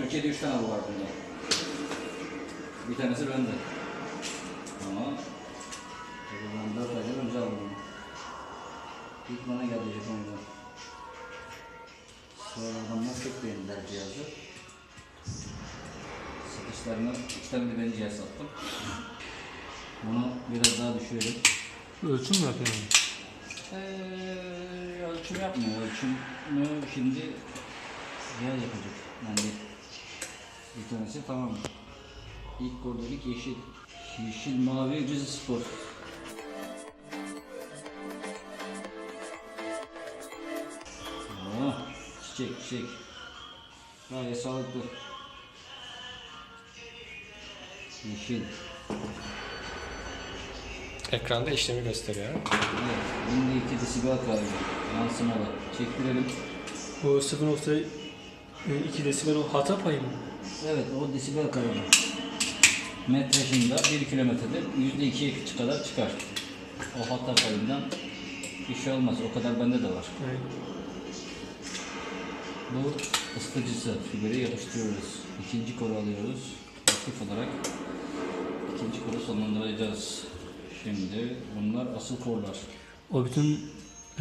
Türkiye'de 3 tane bu var bunda. Bir tanesi bende. Ama ben 4 aydan önce aldım. İlk bana geldi Japonya'dan. Sonra adamlar çok beğendiler cihazı. Satışlarına iki tane de ben cihaz sattım. Bunu biraz daha düşürelim. Ölçüm mü yapıyorsun? Ee, ölçüm yapmıyor. Ölçümü şimdi yer yapacak. Yani bir tanesi tamam. İlk gol dedik yeşil. Yeşil mavi Rize Spor. Oh, çiçek çiçek. Gayet sağlıklı. Yeşil. Ekranda işlemi gösteriyor. Evet, binde 2 desibel kaybı. Yansımalı. Çektirelim. O 0.2 desibel o hata payı mı? Evet o desibel kaybı. Metrajında 1 kilometrede %2'ye kadar çıkar. O hatta payından bir şey olmaz. O kadar bende de var. Yani Bu ısıtıcısı. Fiberi yapıştırıyoruz. İkinci koru alıyoruz. Aktif olarak ikinci koru sonlandıracağız. Şimdi bunlar asıl korlar. o bütün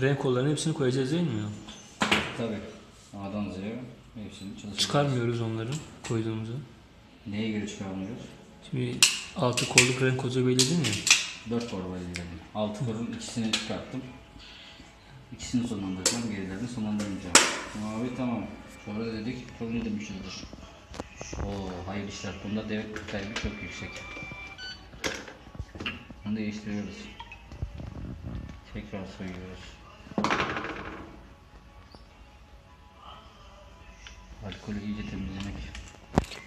renk kollarının hepsini koyacağız değil mi? Tabi. A'dan Z'ye hepsini. Çıkarmıyoruz onları koyduğumuzu. Neye göre çıkarmıyoruz? Şimdi altı kolluk renk kodu belirledin ya. 4 kor var ileride. 6 korun ikisini çıkarttım. İkisini sonlandıracağım, gerilerini sonlandırmayacağım. Mavi tamam. Sonra da dedik, sonra ne demişizdir? Oo, hayırlı işler. Bunda devlet kaybı çok yüksek. Bunu değiştiriyoruz. Tekrar soyuyoruz. Alkolü iyice temizlemek.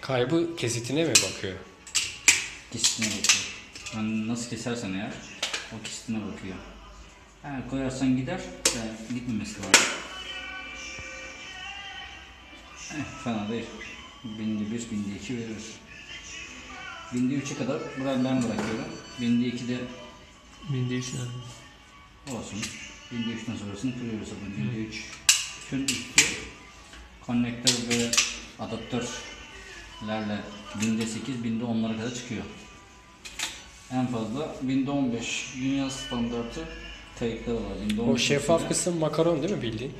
Kaybı kesitine mi bakıyor? Kesitine bakıyor. Yani nasıl kesersen eğer o kesitine bakıyor. Eğer koyarsan gider, yani gitmemesi lazım. Eh, fena değil. Binde bir, binde iki verir. Binde üçe kadar ben, ben bırakıyorum. Binde iki de Binde üç olsun. Binde üçten sonrasını kırıyoruz zaten. Binde üç. Tüm üstü konnektör ve adaptörlerle binde sekiz, binde onlara kadar çıkıyor. En fazla binde 15 dünya standartı kayıtları var. Binde O 15 şeffaf mesela- kısım makaron değil mi bildiğin?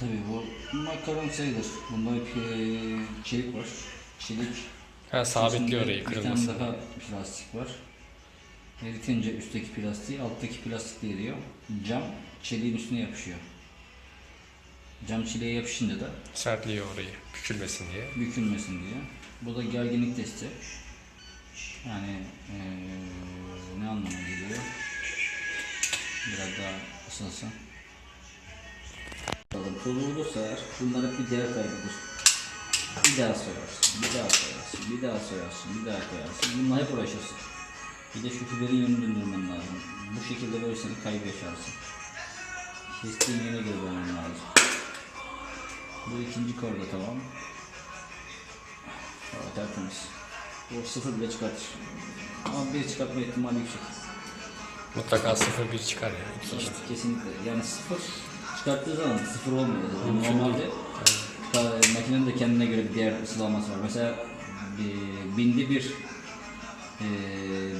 Tabii bu makaron sayılır. Bunda bir e, çelik var. Çelik. Ha sabitliyor orayı Bir tane kırılmasın. daha plastik var. Eritince üstteki plastiği alttaki plastik de eriyor. Cam çeliğin üstüne yapışıyor. Cam çeliğe yapışınca da Sertliyor orayı bükülmesin diye. bükülmesin diye. Bu da gerginlik testi. Yani eee, ne anlama geliyor? Biraz daha ısınsın. Olursa eğer bunlar hep bir değer kaybıdır. Bir daha soyarsın, bir daha soyarsın, bir daha soyarsın, bir daha koyarsın. Bununla hep uğraşırsın. Bir de şu fiberin yönünü döndürmen lazım. Bu şekilde böyle seni kaybı yaşarsın. Kestiğin yöne göre dönmen lazım. Bu ikinci korda tamam. Evet tertemiz. Bu sıfır bile çıkartır. Ama bir çıkartma ihtimali yüksek. Mutlaka 0-1 çıkar yani. İki işte. Kesinlikle. Yani sıfır çıkarttığı zaman sıfır olmuyor. zaten. Normalde ka- makinenin de kendine göre bir değer sıralaması var. Mesela bir, binde bir e,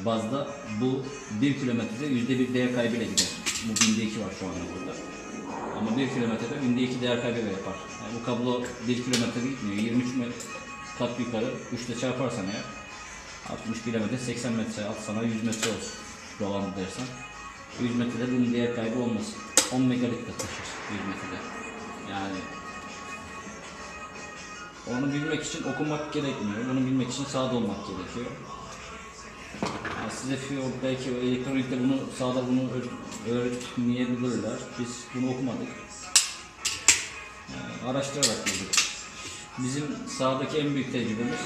bazda bu bir kilometrede yüzde bir değer kaybıyla gider. Bu binde iki var şu anda burada. Ama bir kilometrede binde iki değer kaybıyla yapar. Yani bu kablo bir kilometre gitmiyor. 23 met- kat yukarı 3 ile çarparsan eğer 60 kilometre 80 metre at sana 100 metre olsun. Dolandı dersen. 100 metrede bunun değer kaybı olmasın. 10 megabit de taşır 100 metrede. Yani onu bilmek için okumak gerekmiyor. Bunu bilmek için sahada olmak gerekiyor. Size fi- belki elektronikte bunu sahada bunu öğ- öğretmeyebilirler. Biz bunu okumadık. Yani araştırarak bulduk. Bizim sahadaki en büyük tecrübemiz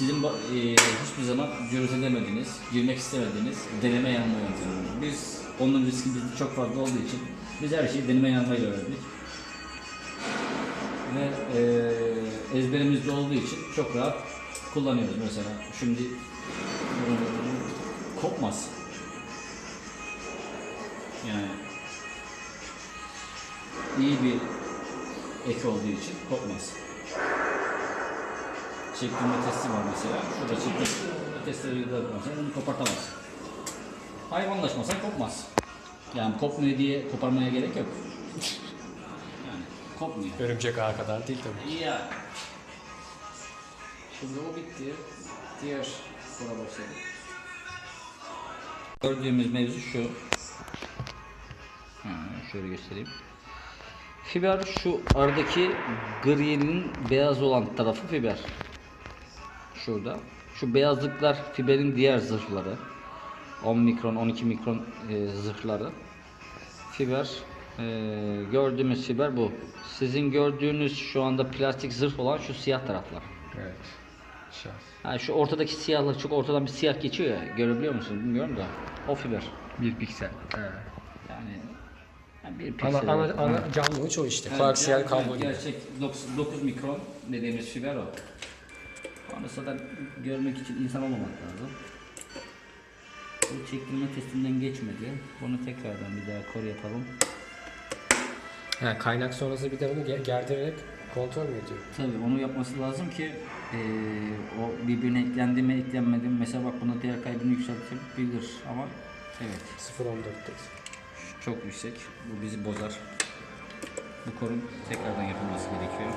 sizin e, hiçbir zaman cüret edemediğiniz, girmek istemediğiniz deneme yanma yöntemi. Biz onun riski bizde çok fazla olduğu için biz her şeyi deneme yanmayla öğrendik. Ve e, ezberimizde olduğu için çok rahat kullanıyoruz mesela. Şimdi e, kopmaz. Yani iyi bir ek olduğu için kopmaz. Çektirme testi var mesela. Şurada çektirme testleri yapamazsan bunu kopartamazsın. Hayvanlaşmasan kopmaz. Yani kopmuyor diye koparmaya gerek yok. Yani kopmuyor. Örümcek ağı kadar değil tabii. İyi ya. O bitti. Diğer sonra başlayalım. Gördüğümüz mevzu şu. Ha, şöyle göstereyim. Fiber şu aradaki grinin beyaz olan tarafı fiber. Şurada. Şu beyazlıklar fiberin diğer zırhları. 10 mikron, 12 mikron e, zırhları. Fiber e, gördüğümüz fiber bu. Sizin gördüğünüz şu anda plastik zırh olan şu siyah taraflar. Evet. Şah. Ha, şu ortadaki siyahlar çok ortadan bir siyah geçiyor ya. Görebiliyor musun bilmiyorum da. O fiber. Bir piksel. Yani, yani bir Ana, piksel. ana, Evet, ana canlı uç o işte. Koaksiyel kablo gibi. Gerçek 9, 9 mikron dediğimiz fiber o. Onu zaten görmek için insan olmamak lazım. Bu çektirme testinden geçmedi. Bunu tekrardan bir daha kor yapalım. Ha, kaynak sonrası bir de bunu ge- gerdirerek kontrol mü ediyor? Tabii onu yapması lazım ki eee, o birbirine eklendi mi eklenmedi mi mesela bak buna değer kaybını yükseltebilir ama evet 0.14'te. çok yüksek bu bizi bozar. Bu korun tekrardan yapılması gerekiyor.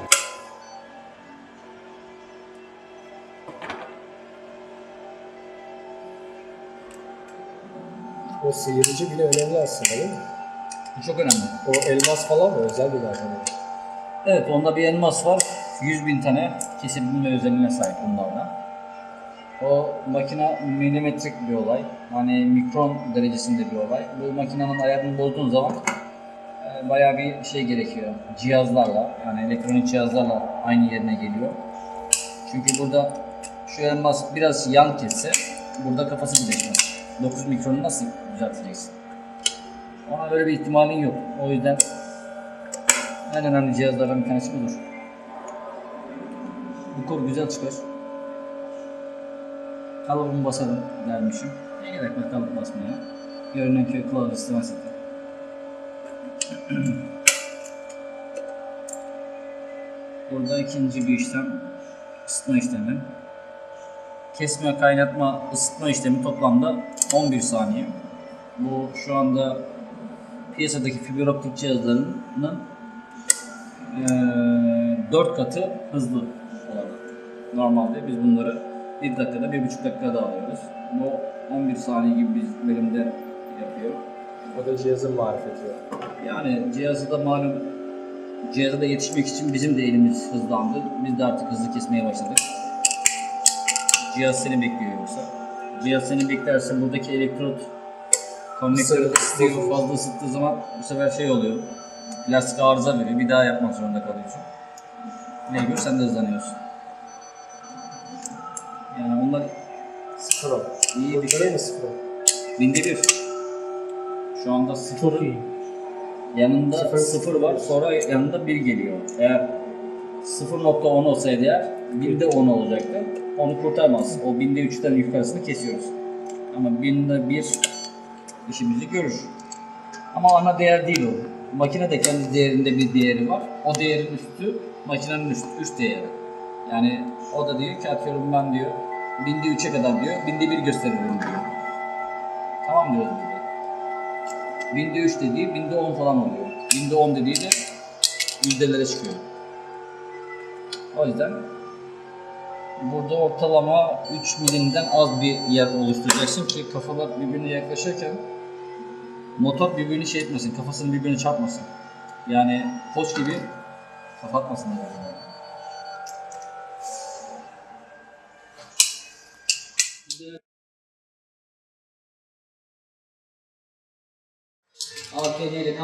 O sıyırıcı bile önemli aslında değil mi? Bu çok önemli. O elmas falan mı? Özel bir malzeme. Evet onda bir elmas var. 100 bin tane kesebilme özelliğine sahip bunlarda. O makine milimetrik bir olay. Hani mikron derecesinde bir olay. Bu makinenin ayarını bozduğun zaman e, bayağı bir şey gerekiyor. Cihazlarla yani elektronik cihazlarla aynı yerine geliyor. Çünkü burada şu elmas biraz yan kesse burada kafası birleşmez. 9 mikronu nasıl düzelteceksin? Ona öyle bir ihtimalin yok. O yüzden en önemli cihazlardan bir tanesi budur. Bu kor güzel çıkar. Kalıbımı basarım dermişim. Ne gerek var kalıp basmaya? Görünen köy istemez zaten. Burada ikinci bir işlem ısıtma işlemi. Kesme, kaynatma, ısıtma işlemi toplamda 11 saniye. Bu şu anda piyasadaki fiber optik cihazlarının eee 4 katı hızlı. Normalde biz bunları 1 dakikada, 1,5 dakikada alıyoruz. Bu 11 saniye gibi bir bölümde yapıyor. O da cihazın marifeti. Yani cihazı da malum cihaza da yetişmek için bizim de elimiz hızlandı. Biz de artık hızlı kesmeye başladık. Cihaz seni bekliyor yoksa. Cihaz seni beklerse buradaki elektrot konnektörü ısıtıyor. Fazla ısıttığı zaman bu sefer şey oluyor. Plastik arıza veriyor. Bir daha yapmak zorunda kalıyorsun. Mecbur sen de hızlanıyorsun. Yani onlar Sıfır o. iyi bir şey. mi sıfır o? Binde bir. Şu anda sıfır. Çok iyi. Yanında Sıfır. 0 var, sonra yanında 1 geliyor. Eğer 0.10 olsaydı eğer, 1'de 10 olacaktı. Onu kurtarmaz. O binde 3'ten yukarısını kesiyoruz. Ama binde 1 işimizi görür. Ama ana değer değil o. Makine de kendi değerinde bir değeri var. O değerin üstü makinenin üst, üst değeri. Yani o da diyor ki atıyorum ben diyor binde 3'e kadar diyor, binde 1 gösteririm diyor. Tamam diyoruz burada. Binde 3 dediği binde 10 falan oluyor. Binde 10 dediği de yüzdelere çıkıyor. O yüzden burada ortalama 3 milimden az bir yer oluşturacaksın ki kafalar birbirine yaklaşırken motor birbirini şey etmesin, kafasını birbirine çarpmasın. Yani poç gibi kapatmasın. Yani.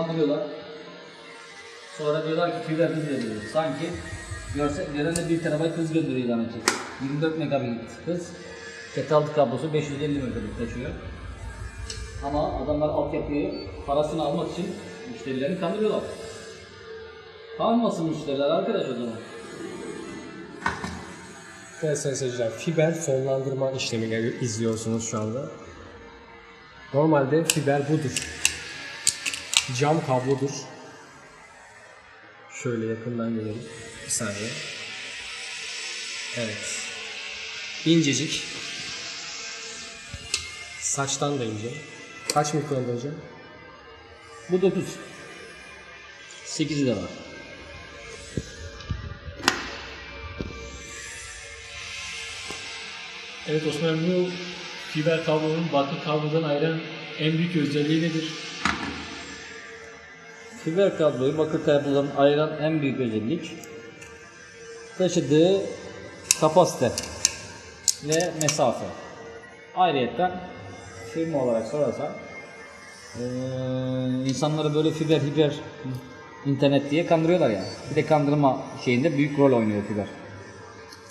Kandırıyorlar. Sonra diyorlar ki fiber hız veriyor. Sanki görse, görene 1 TB hız gönderiyor ilan edecek. 24 megabit hız. Cat altı kablosu 550 megabit taşıyor. Ama adamlar altyapıyı parasını almak için müşterilerini kandırıyorlar. Kalmasın müşteriler arkadaş o zaman. Evet sayın seyirciler, fiber fonlandırma işlemi izliyorsunuz şu anda. Normalde fiber budur. Cam kablodur. Şöyle yakından görelim. Bir saniye. Evet. İncecik. Saçtan da ince. Kaç mikronda hocam? Bu 9. 8'i de var. Evet Osman bu fiber kablonun bakır kablodan ayıran en büyük özelliği nedir? Fiber kabloyu bakır kablodan ayıran en büyük özellik taşıdığı kapasite ve mesafe. Ayrıyeten firma olarak sorarsan eee insanları böyle fiber hiper internet diye kandırıyorlar ya. Bir de kandırma şeyinde büyük rol oynuyor fiber.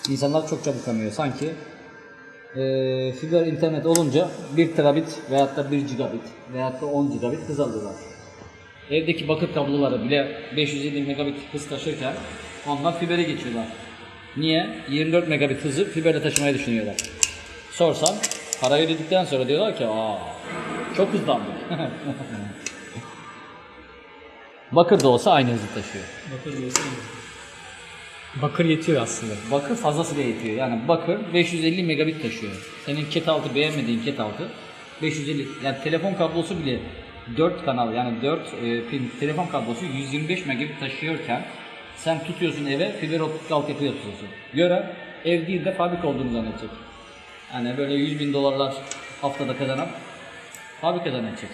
İnsanlar çok çabuk kanıyor. Sanki eee fiber internet olunca 1 terabit veyahut da 1 gigabit veyahut da 10 gigabit hız alıyorlar. Evdeki bakır kabloları bile 550 megabit hız taşırken onlar fibere geçiyorlar. Niye? 24 megabit hızı fiberde taşımayı düşünüyorlar. Sorsan parayı ödedikten sonra diyorlar ki aa çok hızlandı. bakır da olsa aynı hızı taşıyor. Bakır diyorsun. Bakır yetiyor aslında. Bakır fazlasıyla yetiyor. Yani bakır 550 megabit taşıyor. Senin ket altı beğenmediğin ket altı 550 yani telefon kablosu bile 4 kanal yani 4 e, pin telefon kablosu 125 megabit taşıyorken sen tutuyorsun eve fiber optik altyapı yapıyorsun. Göre ev değil de fabrika olduğunu zannedecek. Yani böyle 100 bin dolarlar haftada kazanan fabrika zannedecek.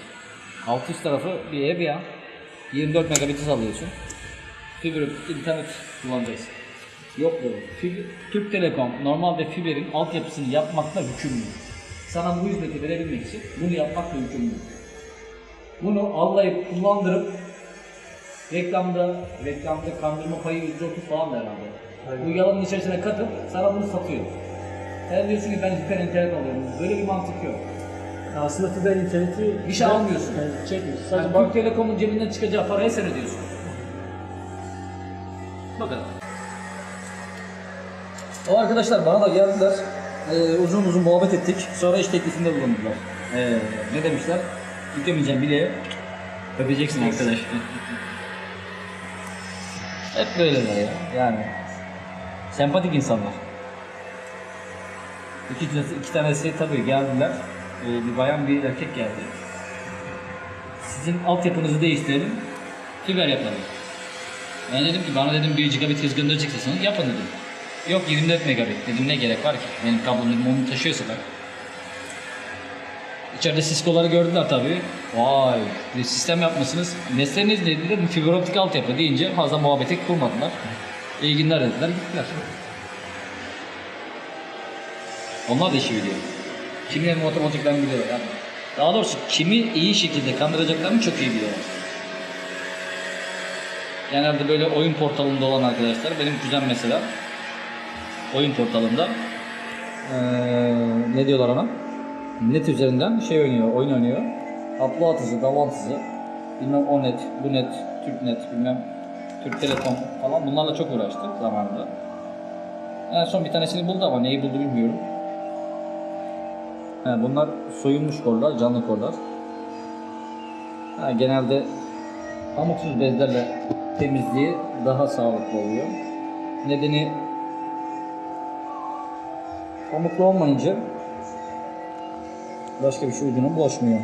Alt üst tarafı bir ev ya. 24 megabit hız alıyorsun. Fiber optik internet kullanacaksın. Yok böyle. Fiber, Türk Telekom normalde fiberin altyapısını yapmakla yükümlü. Sana bu hizmeti verebilmek için bunu yapmakla yükümlü. Bunu allayıp kullandırıp reklamda, reklamda kandırma payı %30 falan da herhalde. Bu yalanın içerisine katıp sana bunu satıyor. Sen diyorsun ki ben hiper internet alıyorum. Böyle bir mantık yok. Aslında fiber interneti Bir şey almıyorsun. Yani çekmiyorsun. Yani Sadece Türk bak Telekom'un cebinden çıkacağı parayı sen ödüyorsun. Bakın. O arkadaşlar bana da geldiler. Ee, uzun uzun muhabbet ettik. Sonra iş teklifinde bulundular. Ee, ne demişler? Yüklemeyeceğim bile. Öpeceksin arkadaş. Hep böyleler ya. Yani. Sempatik insanlar. İki, iki tanesi tabii geldiler. Ee, bir bayan bir erkek geldi. Sizin altyapınızı değiştirelim. Fiber yapalım. Ben dedim ki bana dedim 1 gigabit hız göndereceksin yapın dedim. Yok 24 megabit dedim ne gerek var ki benim kablom dedim onu taşıyorsa ben. İçeride Cisco'ları gördüler tabii. Vay sistem yapmışsınız. Mesleğiniz neydi dedim fiber optik altyapı deyince fazla muhabbeti kurmadılar. İyi günler dediler gittiler. Onlar da işi biliyor. Kimle muhatap olacaklarını biliyorlar. Yani daha doğrusu kimi iyi şekilde kandıracaklarını çok iyi biliyorlar. Genelde böyle oyun portalında olan arkadaşlar, benim kuzen mesela oyun portalında eee, ne diyorlar ona? Net üzerinden şey oynuyor, oyun oynuyor. Upload hızı, download hızı, bilmem o net, bu net, Türk net, bilmem Türk Telekom falan bunlarla çok uğraştı zamanında. En son bir tanesini buldu ama neyi buldu bilmiyorum. He, bunlar soyulmuş korlar, canlı korlar. Ha, genelde pamuksuz bezlerle temizliği daha sağlıklı oluyor. Nedeni pamuklu olmayınca başka bir şey ucuna bulaşmıyor.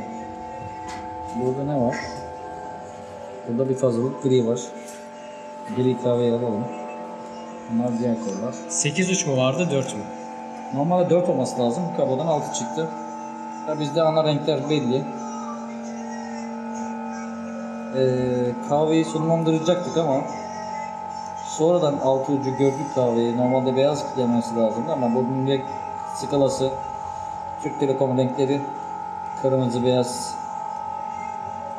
Burada ne var? Burada bir fazlalık gri var. Gri kahveyi alalım. Bunlar diğer korlar. 8 uç mu vardı 4 mü? Normalde 4 olması lazım. Bu kablodan 6 çıktı. Ya bizde ana renkler belli. Ee, kahveyi sonlandıracaktık ama sonradan altı ucu gördük kahveyi. Normalde beyaz gelmesi lazımdı ama bunun renk skalası Türk Telekom renkleri kırmızı beyaz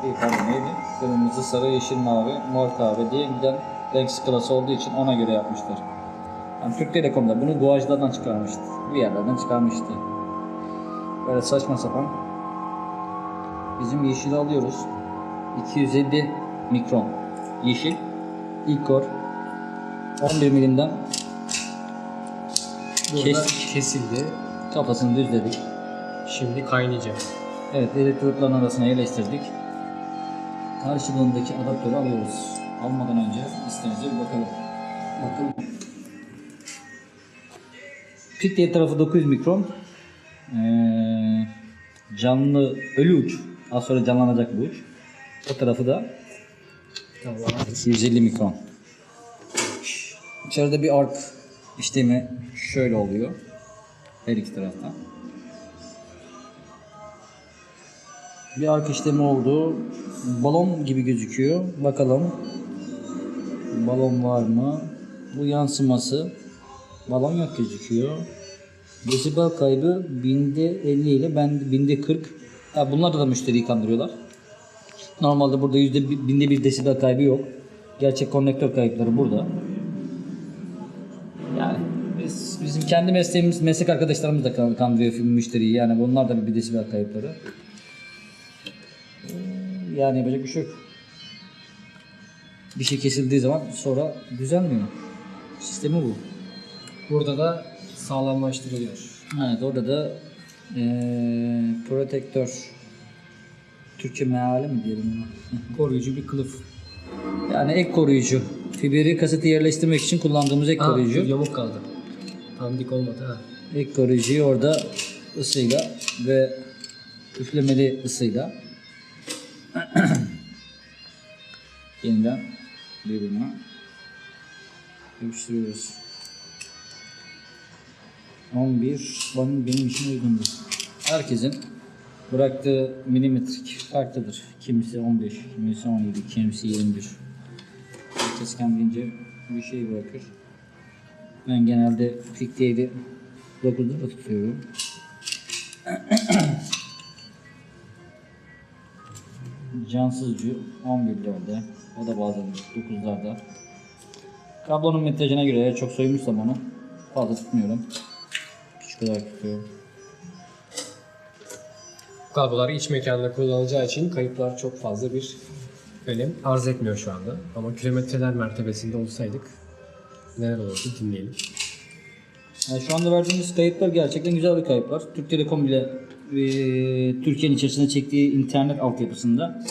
bir pardon neydi? Kırmızı, sarı, yeşil, mavi, mor kahve diye giden renk skalası olduğu için ona göre yapmışlar. Yani Türk Telekom'da bunu Guaj'dan çıkarmıştı. Bir yerlerden çıkarmıştı. Böyle saçma sapan. Bizim yeşili alıyoruz. 250 mikron yeşil. İlk kor. 11 milimden Kestik. kesildi. kafasını düzledik. Şimdi kaynayacak. Evet elektrodların arasına yerleştirdik. Karşılığındaki adaptörü alıyoruz. almadan önce isterse bir bakalım. Bakalım. Pit diğer tarafı 900 mikron. Ee, canlı ölü uç. Az sonra canlanacak bu uç. O tarafı da Tamam. 150 mikron. İçeride bir ark işlemi şöyle oluyor. Her iki taraftan. Bir ark oldu. Balon gibi gözüküyor. Bakalım. Balon var mı? Bu yansıması. Balon yok gözüküyor. Desibel kaybı binde 50 ile ben binde 40. Ha, bunlar da müşteriyi kandırıyorlar. Normalde burada yüzde bi- binde bir desibel kaybı yok. Gerçek konnektör kayıpları burada. Yani biz, bizim kendi mesleğimiz, meslek arkadaşlarımız da kan- kandırıyor müşteriyi. Yani bunlar da bir desibel kayıpları. Ee, Yani yapacak bir şey yok. Bir şey kesildiği zaman sonra düzelmiyor. Sistemi bu. Burada da sağlamlaştırılıyor. Evet orada da eee protektör Türkçe meali mi diyelim buna? Koruyucu bir kılıf. Yani ek koruyucu. Fiberi kaseti yerleştirmek için kullandığımız ek Aa, koruyucu. yamuk kaldı. Tam dik olmadı ha. Ek koruyucuyu orada ısıyla ve üflemeli ısıyla yeniden birbirine yapıştırıyoruz. 11 benim, benim için uygundur. Herkesin bıraktığı milimetrik farklıdır. Kimisi 15, kimisi 17, kimisi 21. Herkes kendince bir şey bırakır. Ben genelde Fiktiye'de 9'da tutuyorum. Cansızcı 11'lerde. O da bazen 9'larda. Kablonun metrajına göre eğer çok soymuşsam onu fazla tutmuyorum. Küçük olarak tutuyorum. Kablolar iç mekanda kullanılacağı için kayıplar çok fazla bir önem arz etmiyor şu anda. Ama kilometreler mertebesinde olsaydık neler olurdu dinleyelim. Yani şu anda verdiğimiz kayıtlar gerçekten güzel bir kayıplar. Türk Telekom bile e, Türkiye'nin içerisinde çektiği internet altyapısında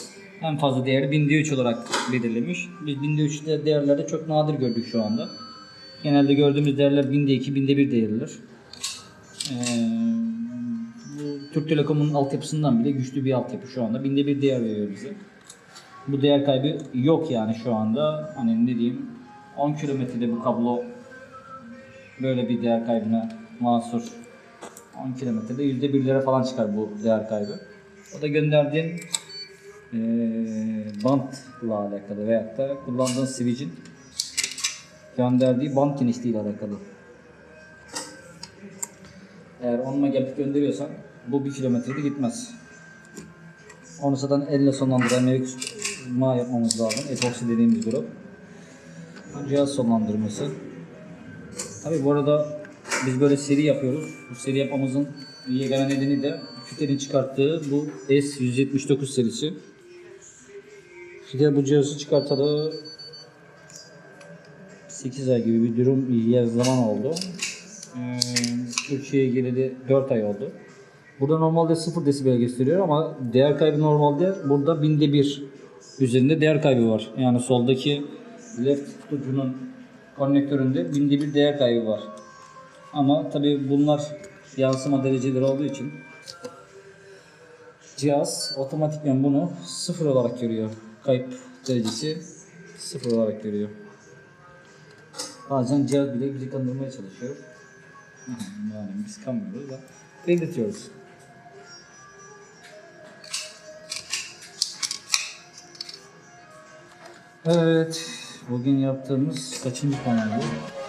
en fazla değeri binde 3 olarak belirlemiş. Biz binde 3 de- değerlerde çok nadir gördük şu anda. Genelde gördüğümüz değerler binde 2, binde 1 değerlidir. Ee, bu Türk Telekom'un altyapısından bile güçlü bir altyapı şu anda. Binde bir değer veriyor bize. Bu değer kaybı yok yani şu anda. Hani ne diyeyim 10 kilometrede bu kablo böyle bir değer kaybına mahsur 10 kilometrede yüzde birlere falan çıkar bu değer kaybı. O da gönderdiğin eee bantla alakalı veyahut da kullandığın switch'in gönderdiği bant genişliği ile alakalı. Eğer 10 megabit gönderiyorsan bu 1 kilometrede gitmez. Onu zaten elle sonlandıran ma yapmamız lazım. Epoxy dediğimiz grup. Cihaz sonlandırması. Tabi bu arada biz böyle seri yapıyoruz. Bu seri yapmamızın yegane nedeni de Fitel'in çıkarttığı bu S179 serisi. Fitel bu cihazı çıkartalı 8 ay gibi bir durum yer zaman oldu. Ee, Türkiye'ye geleli 4 ay oldu. Burada normalde 0 desibel gösteriyor ama değer kaybı normalde burada binde bir üzerinde değer kaybı var. Yani soldaki left tutucunun konnektöründe binde bir değer kaybı var. Ama tabi bunlar yansıma dereceleri olduğu için cihaz otomatikman bunu sıfır olarak görüyor. Kayıp derecesi sıfır olarak görüyor. Bazen cihaz bile bizi kandırmaya çalışıyor. Yani biz kanmıyoruz da bekletiyoruz. Evet, bugün yaptığımız kaçıncı panel bu?